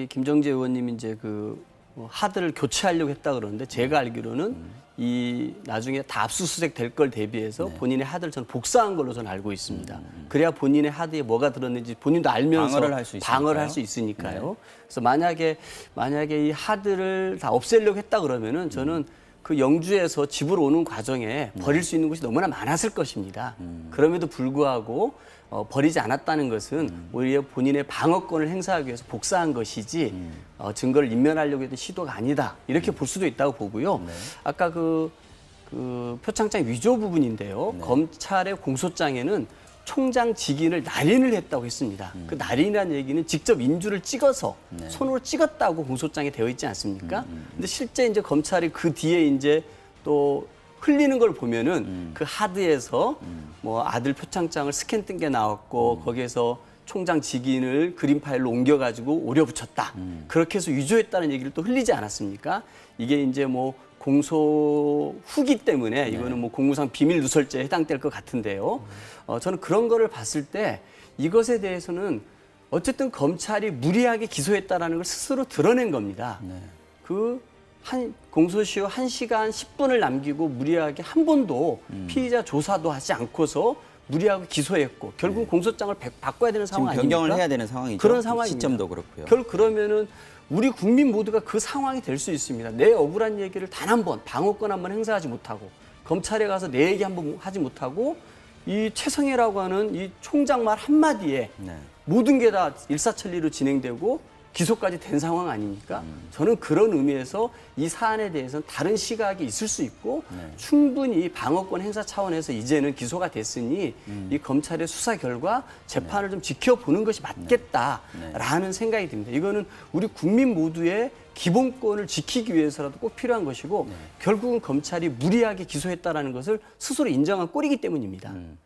우리 김정재 의원님이 이제 그뭐 하드를 교체하려고 했다 그러는데 제가 알기로는 이 나중에 다 압수수색 될 걸 대비해서 네. 본인의 하드를 저는 복사한 걸로 저는 알고 있습니다. 그래야 본인의 하드에 뭐가 들었는지 본인도 알면서 방어를 할 수 있으니까요. 네. 방어를 할수 있으니까요. 그래서 만약에 만약에 이 하드를 다 없애려고 했다 그러면은 저는 그 영주에서 집으로 오는 과정에 네. 버릴 수 있는 곳이 너무나 많았을 것입니다. 음. 그럼에도 불구하고 어, 버리지 않았다는 것은 음. 오히려 본인의 방어권을 행사하기 위해서 복사한 것이지 음. 어, 증거를 인멸하려고 했던 시도가 아니다. 이렇게 볼 수도 있다고 보고요. 네. 아까 그, 그 표창장 위조 부분인데요. 네. 검찰의 공소장에는 총장 직인을 날인을 했다고 했습니다. 음. 그 날인이라는 얘기는 직접 인주를 찍어서 네. 손으로 찍었다고 공소장에 되어 있지 음, 않습니까? 근데 실제 이제 검찰이 그 뒤에 이제 또 흘리는 걸 보면은 음. 그 하드에서 뭐 아들 표창장을 스캔 뜬 게 나왔고 음. 거기에서 총장 직인을 그림 파일로 옮겨가지고 오려 붙였다. 음. 그렇게 해서 위조했다는 얘기를 또 흘리지 않았습니까? 이게 이제 뭐 공소 후기 때문에 네. 이거는 뭐 공무상 비밀 누설죄에 해당될 것 같은데요. 어, 저는 그런 거를 봤을 때 이것에 대해서는 어쨌든 검찰이 무리하게 기소했다라는 걸 스스로 드러낸 겁니다. 네. 그 한 공소시효 한시간 10분을 남기고 무리하게 한 번도 음. 피의자 조사도 하지 않고서 무리하게 기소했고 결국 은 공소장을 백- 바꿔야 되는 네. 상황 아닙니까? 변경을 해야 되는 상황이죠. 그런 상황입니다. 시점도 그렇고요. 결 그러면은 우리 국민 모두가 그 상황이 될 수 있습니다. 내 억울한 얘기를 단 한 번 방어권 한 번 행사하지 못하고 검찰에 가서 내 얘기 한 번 하지 못하고 이 최성해라고 하는 이 총장 말 한마디에 네. 모든 게 다 일사천리로 진행되고 기소까지 된 상황 아닙니까? 저는 그런 의미에서 이 사안에 대해서는 다른 시각이 있을 수 있고 네. 충분히 방어권 행사 차원에서 이제는 기소가 됐으니 음. 이 검찰의 수사 결과 재판을 좀 지켜보는 것이 맞겠다라는 생각이 듭니다. 이거는 우리 국민 모두의 기본권을 지키기 위해서라도 꼭 필요한 것이고 결국은 검찰이 무리하게 기소했다라는 것을 스스로 인정한 꼴이기 때문입니다. 음.